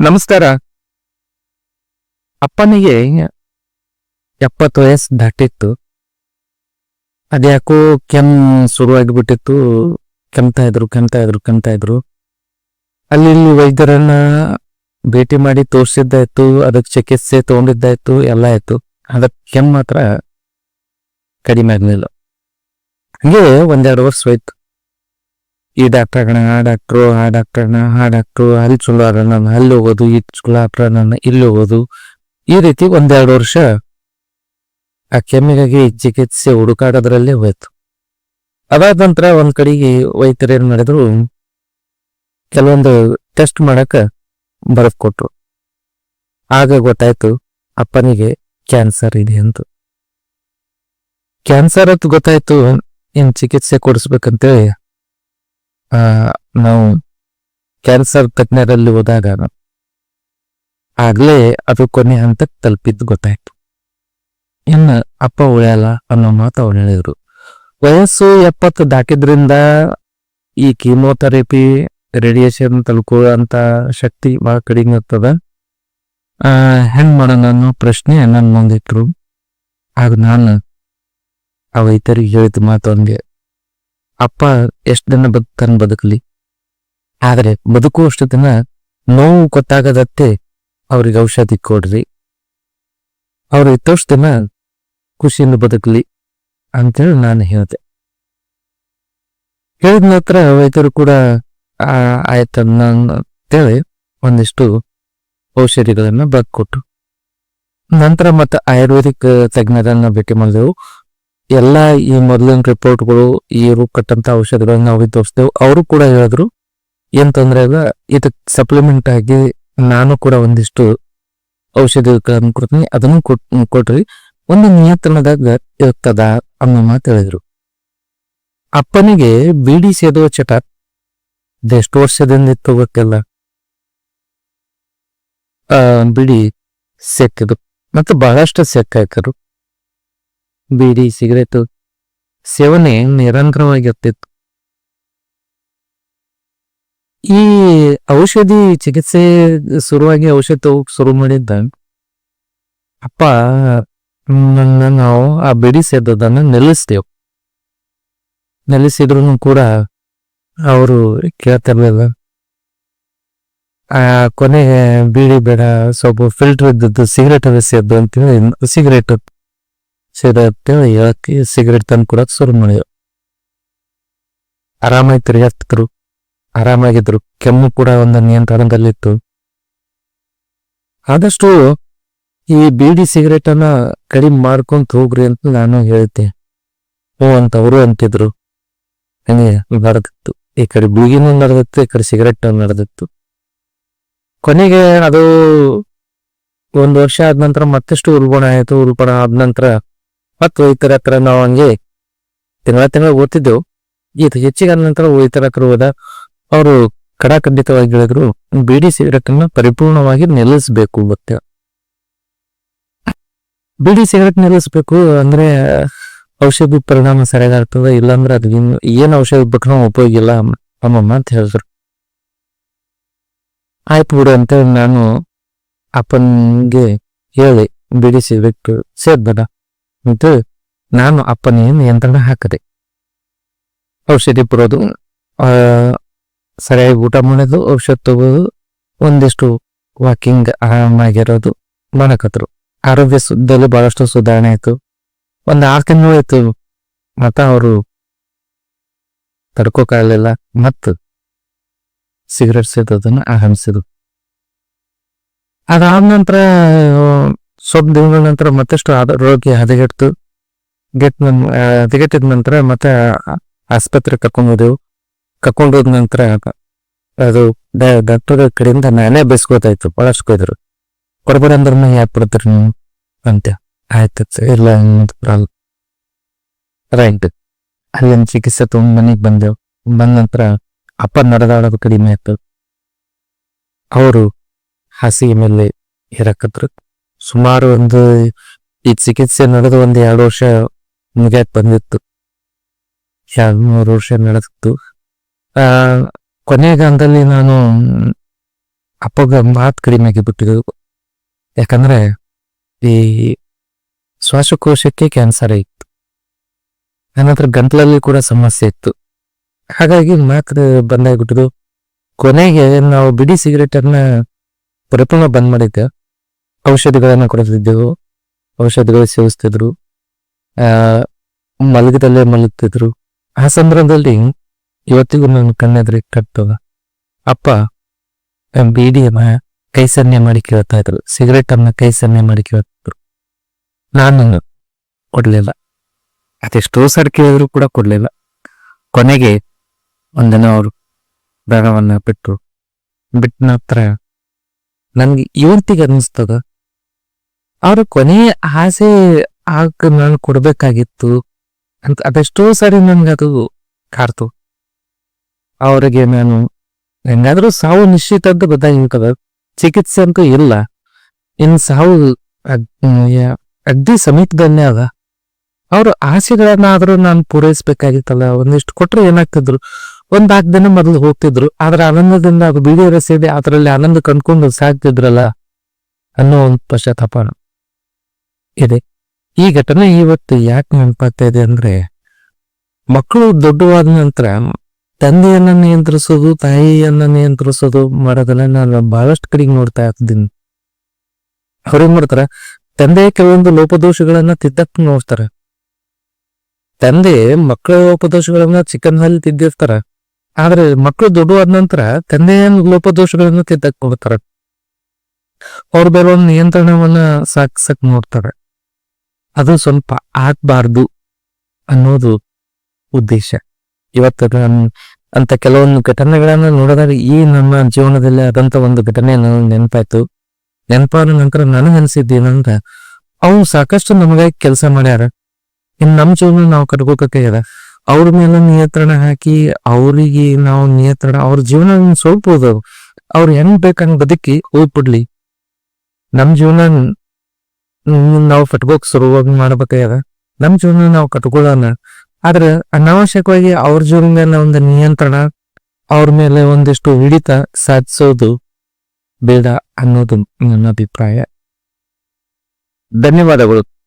ನಮಸ್ಕಾರ. ಅಪ್ಪನಿಗೆ ಎಪ್ಪತ್ತು ವಯಸ್ಸು ದಾಟಿತ್ತು. ಅದ್ಯಾಕೋ ಕೆಮ್ ಶುರುವಾಗಿಬಿಟ್ಟಿತ್ತು. ಕೆಮ್ತಾ ಇದ್ರು ಕೆಮ್ತಾ ಇದ್ರು ಕೆಮ್ತಾ ಇದ್ರು. ಅಲ್ಲಿ ವೈದ್ಯರನ್ನ ಭೇಟಿ ಮಾಡಿ ತೋರಿಸಿದ್ದಾಯ್ತು, ಅದಕ್ಕೆ ಚಿಕಿತ್ಸೆ ತಗೊಂಡಿದ್ದಾಯ್ತು, ಎಲ್ಲ ಆಯ್ತು. ಅದಕ್ಕೆ ಕೆಮ್ಮು ಮಾತ್ರ ಕಡಿಮೆ ಆಗ್ಲಿಲ್ಲ. ಹಂಗೆ ಒಂದೆರಡು ವರ್ಷ ಹೋಯ್ತು. ಈ ಡಾಕ್ಟರ್ಗಣ ಆ ಡಾಕ್ಟ್ರು ಆ ಡಾಕ್ಟರ್ನ ಆ ಡಾಕ್ಟ್ರು ಅಲ್ಲಿ ಚಲೋ ಅದ ನನ್ನ ಅಲ್ಲಿ ಹೋಗೋದು ಈ ಚಲೋ ಆಟ್ರ ನನ್ನ ಇಲ್ಲಿ ಹೋಗೋದು ಈ ರೀತಿ ಒಂದೆರಡು ವರ್ಷ ಆ ಕೆಮ್ಮಿಗಾಗಿ ಚಿಕಿತ್ಸೆ ಹುಡುಕಾಡೋದ್ರಲ್ಲೇ ಹೋಯ್ತು. ಅದಾದ ನಂತರ ಒಂದ್ ಕಡೆಗೆ ವೈದ್ಯರು ಏನ್ ಮಾಡಿದ್ರು, ಕೆಲವೊಂದು ಟೆಸ್ಟ್ ಮಾಡಕ ಬರೆದು ಕೊಟ್ರು. ಆಗ ಗೊತ್ತಾಯ್ತು, ಅಪ್ಪನಿಗೆ ಕ್ಯಾನ್ಸರ್ ಇದೆ ಅಂತ. ಕ್ಯಾನ್ಸರ್ ಅಂತ ಗೊತ್ತಾಯ್ತು ಏನು ಚಿಕಿತ್ಸೆ ಕೊಡಿಸ್ಬೇಕಂತೇಳಿ ನಾವು ಕ್ಯಾನ್ಸರ್ ತಜ್ಞರಲ್ಲಿ ಹೋದಾಗ ಆಗ್ಲೇ ಅದು ಕೊನೆ ಹಂತಕ್ಕೆ ತಲುಪಿದ್ದು ಗೊತ್ತಾಯ್ತು. ಇನ್ನು ಅಪ್ಪ ಉಳಿಯಲ್ಲ ಅನ್ನೋ ಮಾತು ಅವ್ರು ಹೇಳಿದ್ರು. ವಯಸ್ಸು ಎಪ್ಪತ್ತು ದಾಟಿದ್ರಿಂದ ಈ ಕೀಮೋಥೆರಪಿ, ರೇಡಿಯೇಷನ್ ತಲುಪುವಂತ ಶಕ್ತಿ ಬಹಳ ಕಡಿಮೆ ಇರ್ತದ ಹೆಂಗ್ ಮಾಡೋಣ ಅನ್ನೋ ಪ್ರಶ್ನೆ ನನ್ನ ಮುಂದಿಟ್ರು. ಆಗ ನಾನು ಆ ವೈದ್ಯರಿಗೆ ಹೇಳಿದ ಮಾತು ಹಂಗೆ. ಅಪ್ಪ ಎಷ್ಟು ದಿನ ಬದುಕನ್ ಬದುಕಲಿ? ಆದ್ರೆ ಬದುಕುವಷ್ಟು ದಿನ ನೋವು ಗೊತ್ತಾಗದತ್ತೆ ಅವ್ರಿಗೆ ಔಷಧಿ ಕೊಡ್ರಿ. ಅವ್ರು ಇತ್ತಷ್ಟು ದಿನ ಖುಷಿಯಿಂದ ಬದುಕಲಿ ಅಂತೇಳಿ ನಾನು ಹೇಳಿದೆ. ಹೇಳಿದ ನಂತರ ವೈದ್ಯರು ಕೂಡ ಆಯ್ತು ಅಂತೇಳಿ ಒಂದಿಷ್ಟು ಔಷಧಿಗಳನ್ನ ಬರ್ಕೊಟ್ಟು ನಂತರ ಮತ್ತೆ ಆಯುರ್ವೇದಿಕ್ ತಜ್ಞರನ್ನ ಭೇಟಿ ಮಾಡಿದೆವು. ಎಲ್ಲ ಈ ಮೊದಲಿನ ರಿಪೋರ್ಟ್ಗಳು ಈ ರೂಪ ಕಟ್ಟಂತ ಔಷಧಿಗಳನ್ನ ನಾವು ತೋರಿಸ್ತೇವೆ ಅವರು ಕೂಡ ಹೇಳಿದ್ರು, ಏನ್ ತೊಂದರೆ ಇಲ್ಲ ಸಪ್ಲಿಮೆಂಟ್ ಆಗಿ ನಾನು ಕೂಡ ಒಂದಿಷ್ಟು ಔಷಧಿಗಳನ್ನು ಕೊಡ್ತೀನಿ, ಅದನ್ನು ಕೊಟ್ ಕೊಟ್ರಿ ಒಂದು ನಿಯಂತ್ರಣದಾಗ ಇರ್ತದ ಅನ್ನೋ ಮಾತು ಹೇಳಿದ್ರು. ಅಪ್ಪನಿಗೆ ಬಿಡಿ ಸೇದುವ ಚಟ ಎಷ್ಟು ವರ್ಷದಿಂದ ಇತ್ತು ಬಿಡಿ ಸೆಕ್ಕಿದ್ರು ಮತ್ತೆ ಬಹಳಷ್ಟು ಸೆಕ್ಕಾಕರು ಬೀಡಿ ಸಿಗರೇಟು. ಸೇವನೆ ನಿರಂತರವಾಗಿರ್ತಿತ್ತು. ಈ ಔಷಧಿ ಚಿಕಿತ್ಸೆ ಶುರುವಾಗಿ ಔಷಧ ತಗೋಕ್ ಶುರು ಮಾಡಿದ್ದ ಅಪ್ಪ, ನನ್ನ ನಾವು ಆ ಬಿಡಿ ಸೇದೋದನ್ನ ನಿಲ್ಲಿಸ್ತೇವೆ. ನಿಲ್ಲಿಸಿದ್ರು ಕೂಡ ಅವರು ಕೇಳ್ತಿರ್ಲಿಲ್ಲ. ಆ ಕೊನೆಗೆ ಬೀಡಿ ಬೇಡ, ಸ್ವಲ್ಪ ಫಿಲ್ಟರ್ ಇದ್ದದ್ದು ಸಿಗರೇಟ್ ಸೇದ್ದು ಅಂತೇಳಿ, ಸಿಗರೇಟ್ ಸೇದ ಅಂತೇಳಿ ಹೇಳಕ್ಕೆ ಸಿಗರೇಟ್ ತಂದು ಕೊಡಕ್ ಶುರು ಮಾಡಿದ್ರು. ಆರಾಮಾಗಿ ತಿರುಗಾಡ್ತಿದ್ರು ಆರಾಮಾಗಿದ್ರು. ಕೆಮ್ಮು ಕೂಡ ಒಂದು ನಿಯಂತ್ರಣದಲ್ಲಿತ್ತು. ಆದಷ್ಟು ಈ ಬೀಡಿ ಸಿಗರೇಟ್ ಅನ್ನ ಕಡಿಮೆ ಮಾಡ್ಕೊಂತ ಹೋಗ್ರಿ ಅಂತ ನಾನು ಹೇಳ್ತೆ. ಹ್ಞೂ ಅಂತ ಅವರು ಅಂತಿದ್ರು. ಹಂಗೆ ನಡೆದಿತ್ತು. ಈ ಕಡೆ ಬೀಗಿನೂ ನಡೆದಿತ್ತು, ಈ ಕಡೆ ಸಿಗರೇಟ್ ನಡೆದಿತ್ತು. ಕೊನೆಗೆ ಅದು ಒಂದು ವರ್ಷ ಆದ ನಂತರ ಮತ್ತಷ್ಟು ಉಲ್ಬಣ ಆಯಿತು. ಉಲ್ಬಣ ಆದ ನಂತರ ಮತ್ತೆ ಇತರ ಹತ್ರ ನಾವು ಹಂಗೆ ತಿಂಗಳ ತಿಂಗಳ ಓದ್ತಿದ್ದೆವು. ಇದು ಹೆಚ್ಚಿಗೆ ನಂತರ ಇತರ ಹತ್ರ ಹೋದ ಅವರು ಕಡಾಖಂಡಿತವಾಗಿ ಹೇಳಿದ್ರು ಬಿಡಿ ಸಿಗರೇಟ್ ಅನ್ನು ಪರಿಪೂರ್ಣವಾಗಿ ನಿಲ್ಲಿಸಬೇಕು ಮತ್ತೆ ಬಿಡಿ ಸಿಗರೇಟ್ ನಿಲ್ಲಿಸಬೇಕು ಅಂದ್ರೆ ಔಷಧಿ ಪರಿಣಾಮ ಸರಿಯಾಗ್ತದೆ ಇಲ್ಲಾಂದ್ರೆ ಅದು ಏನ್ ಔಷಧಿ ಬೇಕು ಉಪಯೋಗ ಇಲ್ಲ ಅಮ್ಮಮ್ಮ ಅಂತ ಹೇಳಿದ್ರು. ಆಯ್ತು ಬಿಡು ಅಂತೇಳಿ ನಾನು ಅಪ್ಪನ್ಗೆ ಹೇಳಿ ಬೀಡಿ ಸಿಗರೇಟ್ ಸೇದ್ಬೇಡ ಅಂತ ನಾನು ಅಪ್ಪನಿಗೆ ನಿಯಂತ್ರಣ ಹಾಕದೆ. ಔಷಧಿ ಬರೋದು ಸರಿಯಾಗಿ ಊಟ ಮಾಡೋದು, ಔಷಧ ತಗೋದು, ಒಂದಿಷ್ಟು ವಾಕಿಂಗ್ ಆರಾಮಾಗಿರೋದು ಮಾಡಕತ್ರು ಆರೋಗ್ಯ ಸುದ್ದಲ್ಲಿ ಬಹಳಷ್ಟು ಸುಧಾರಣೆ ಆಯ್ತು. ಒಂದ್ ಆರು ತಿಂಗಳು ಆಯ್ತು, ಮತ್ತ ಅವರು ತಡ್ಕೋಕಾಗಲಿಲ್ಲ ಮತ್ತು ಸಿಗರೆಟ್ ಸೇದೋದನ್ನು ಆರಂಭಿಸಿದ್ರು. ಅದಾದ ನಂತರ ಸ್ವಲ್ಪ ದಿನಗಳ ನಂತರ ಮತ್ತಷ್ಟು ರೋಗಿ ಹದಗೆಟ್ಟು ಗೆಟ್ ಹದಗೆಟ್ಟಿದ ನಂತರ ಮತ್ತೆ ಆಸ್ಪತ್ರೆ ಕರ್ಕೊಂಡು ಹೋದೆವು. ಕರ್ಕೊಂಡು ಹೋದ ನಂತರ ಅದು ಡಾಕ್ಟರ್ ಕಡೆಯಿಂದ ನಾನೇ ಬೈಸ್ಕೋತಾಯ್ತು ಬಹಳಷ್ಟು ಕೊಯ್ದ್ರು. ಕೊಡ್ಬೇಡ ಅಂದ್ರೆ ಯಾಕೆ ಬಿಡ್ತೀರಿ ನೀವು? ಅಂತ. ಆಯ್ತು ಇಲ್ಲ ಬರಲ್ಲ ರೈಟ್. ಅಲ್ಲಿನ ಚಿಕಿತ್ಸೆ ತುಂಬ ಮನೆಗೆ ಬಂದೆವು. ಬಂದ ನಂತರ ಅಪ್ಪ ನಡೆದಾಡೋದು ಕಡಿಮೆ ಆಯ್ತು. ಅವರು ಹಾಸಿಗೆ ಮೇಲೆ ಇರಕತ್ರು ಸುಮಾರು ಒಂದು ಈ ಚಿಕಿತ್ಸೆ ನಡೆದು ಒಂದು ಎರಡು ವರ್ಷ ಮುಗಿಯಕ್ಕೆ ಬಂದಿತ್ತು. ಎರಡು ಮೂರು ವರ್ಷ ನಡೆದಿತ್ತು. ಹಂತದಲ್ಲಿ ನಾನು ಅಪ್ಪ ಅಪ್ಪಗ ಮಾತು ಕಡಿಮೆ ಆಗಿಬಿಟ್ಟಿದ್ದು ಯಾಕಂದ್ರೆ ಈ ಶ್ವಾಸಕೋಶಕ್ಕೆ ಕ್ಯಾನ್ಸರ್ ಇತ್ತು. ನನ್ನತ್ರ ಗಂಟ್ಲಲ್ಲಿ ಕೂಡ ಸಮಸ್ಯೆ ಇತ್ತು. ಹಾಗಾಗಿ ಮಾತು ಬಂದಾಗ್ಬಿಟ್ಟಿದ್ದು. ಕೊನೆಗೆ ನಾವು ಬಿಡಿ ಸಿಗರೇಟ್ ಅನ್ನ ಪರಿಪೂರ್ಣ ಬಂದ್ ಮಾಡಿದ್ದೆ. ಔಷಧಿಗಳನ್ನ ಕೊಡ್ತಿದ್ದೆವು ಔಷಧಿಗಳು ಸೇವಿಸ್ತಿದ್ರು. ಮಲಗದಲ್ಲೇ ಮಲಗ್ತಿದ್ರು. ಆ ಸಂದರ್ಭದಲ್ಲಿ ಇವತ್ತಿಗೂ ನನ್ನ ಕಣ್ಣೆದ್ರೆ ಕಟ್ತದ ಅಪ್ಪ ಬೀಡಿಯನ್ನ ಕೈ ಸನ್ನೆ ಮಾಡಿ ಕೇಳ್ತಾ ಇದ್ರು. ಸಿಗರೇಟ್ ಅನ್ನ ಕೈ ಸನ್ನೆ ಮಾಡಿ ಕೇಳ್ತಿದ್ರು. ನಾನು ಕೊಡ್ಲಿಲ್ಲ. ಅದೆಷ್ಟೋ ಸರ್ ಕೇಳಿದ್ರು ಕೂಡ ಕೊಡ್ಲಿಲ್ಲ. ಕೊನೆಗೆ ಒಂದಿನ ಅವರು ಬೇಡವನ್ನ ಬಿಟ್ಟರು ಬಿಟ್ಟ ನಂತರ ನನ್ಗೆ ಇವತ್ತಿಗೆ ಅನ್ನಿಸ್ತದ ಅವ್ರ ಕೊನೆಯ ಆಸೆ ಆಗ ನಾನು ಕೊಡ್ಬೇಕಾಗಿತ್ತು ಅಂತ ಅದೆಷ್ಟೋ ಸರಿ ನನ್ಗೆ ಅದು ಕಾಡ್ತು. ಅವರಿಗೆ ನಾನು ಹೆಂಗಾದ್ರೂ ಸಾವು ನಿಶ್ಚಿತ ಅಂತ ಗೊತ್ತಾಗಿರ್ತದ ಚಿಕಿತ್ಸೆ ಅಂತೂ ಇಲ್ಲ. ಇನ್ ಸಾವು ಅಗ್ದಿ ಸಮೀಪದಲ್ಲೇ ಅದ. ಅವ್ರ ಆಸೆಗಳನ್ನಾದ್ರೂ ನಾನು ಪೂರೈಸ್ಬೇಕಾಗಿತ್ತಲ್ಲ, ಒಂದಿಷ್ಟು ಕೊಟ್ರೆ ಏನಾಗ್ತಿದ್ರು? ಒಂದ್ ನಾಲ್ಕು ದಿನ ಮೊದಲು ಹೋಗ್ತಿದ್ರು, ಆದ್ರೆ ಆನಂದದಿಂದ ಅದು ಬೀಡಿ ಸೇರಿ ಅದರಲ್ಲಿ ಆನಂದ ಕಂಡ್ಕೊಂಡು ಸಾಕ್ತಿದ್ರಲ್ಲ ಅನ್ನೋ ಒಂದು ಪಶ್ಚಾತ್ತಾಪ ಇದೆ. ಈ ಘಟನೆ ಇವತ್ತು ಯಾಕೆ ನೆನಪಾಗ್ತಾ ಇದೆ ಅಂದ್ರೆ, ಮಕ್ಕಳು ದೊಡ್ಡವಾದ ನಂತರ ತಂದೆಯನ್ನ ನಿಯಂತ್ರಿಸೋದು, ತಾಯಿಯನ್ನ ನಿಯಂತ್ರಿಸೋದು ಮಾಡೋದನ್ನ ನಾನು ಬಹಳಷ್ಟು ಕಡೆಗೆ ನೋಡ್ತಾ ಇದ್ದೀನಿ. ಅವ್ರೇನ್ ಮಾಡ್ತಾರ, ತಂದೆ ಕೆಲವೊಂದು ಲೋಪದೋಷಗಳನ್ನ ತಿದ್ದಕ್ ನೋಡ್ತಾರ. ತಂದೆ ಮಕ್ಕಳ ಲೋಪದೋಷಗಳನ್ನ ಚಿಕ್ಕನ್ನಲ್ಲಿ ತಿದ್ದಿರ್ತಾರ. ಆದ್ರೆ ಮಕ್ಕಳು ದೊಡ್ಡವಾದ ನಂತರ ತಂದೆಯ ಲೋಪದೋಷಗಳನ್ನ ತಿದ್ದಕ್ ನೋಡ್ತಾರ. ಅವ್ರ ಮೇಲೆ ಒಂದು ನಿಯಂತ್ರಣವನ್ನ ಸಾಕ್ಸಕ್ ನೋಡ್ತಾರೆ. ಅದು ಸ್ವಲ್ಪ ಆಗ್ಬಾರ್ದು ಅನ್ನೋದು ಉದ್ದೇಶ. ಇವತ್ತು ಅಂತ ಕೆಲವೊಂದು ಘಟನೆಗಳನ್ನ ನೋಡಿದಾಗ ಈ ನಮ್ಮ ಜೀವನದಲ್ಲಿ ಆದಂತ ಒಂದು ಘಟನೆ ನನಗೆ ನೆನಪಾಯ್ತು. ನೆನಪಾದ ನಂತರ ನನಗೆ ಅನ್ಸಿದ್ದೇನಂದ್ರ ಅವ್ರು ಸಾಕಷ್ಟು ನಮಗೆ ಕೆಲಸ ಮಾಡ್ಯಾರ. ಇನ್ನು ನಮ್ಮ ಜೀವನ ನಾವು ಕಟ್ಕೋಬೇಕಾಗ್ಯದ ಅವ್ರ ಮೇಲೆ ನಿಯಂತ್ರಣ ಹಾಕಿ, ಅವರಿಗೆ ನಾವು ನಿಯಂತ್ರಣ, ಅವ್ರ ಜೀವನ ಸ್ವಲ್ಪ ಹೋದವು ಅವ್ರು ಹೆಂಗ್ ಬೇಕಂಗ್ ಬದುಕಿ ಹೋಗ್ಬಿಡ್ಲಿ. ನಮ್ ಜೀವನ ನಾವು ಕಟ್ಕೋಕ್ ಶುರುವಾಗಿ ಮಾಡ್ಬೇಕಾಗ್ಯದ. ನಮ್ ಜೀವನ ನಾವು ಕಟ್ಕೊಳ್ಳೋಣ. ಆದ್ರೆ ಅನಾವಶ್ಯಕವಾಗಿ ಅವ್ರ ಜೀವನ ಮೇಲೆ ಒಂದು ನಿಯಂತ್ರಣ ಅವ್ರ ಮೇಲೆ ಒಂದಿಷ್ಟು ಹಿಡಿತ ಸಾಧಿಸೋದು ಬೇಡ ಅನ್ನೋದು ನನ್ನ ಅಭಿಪ್ರಾಯ. ಧನ್ಯವಾದಗಳು.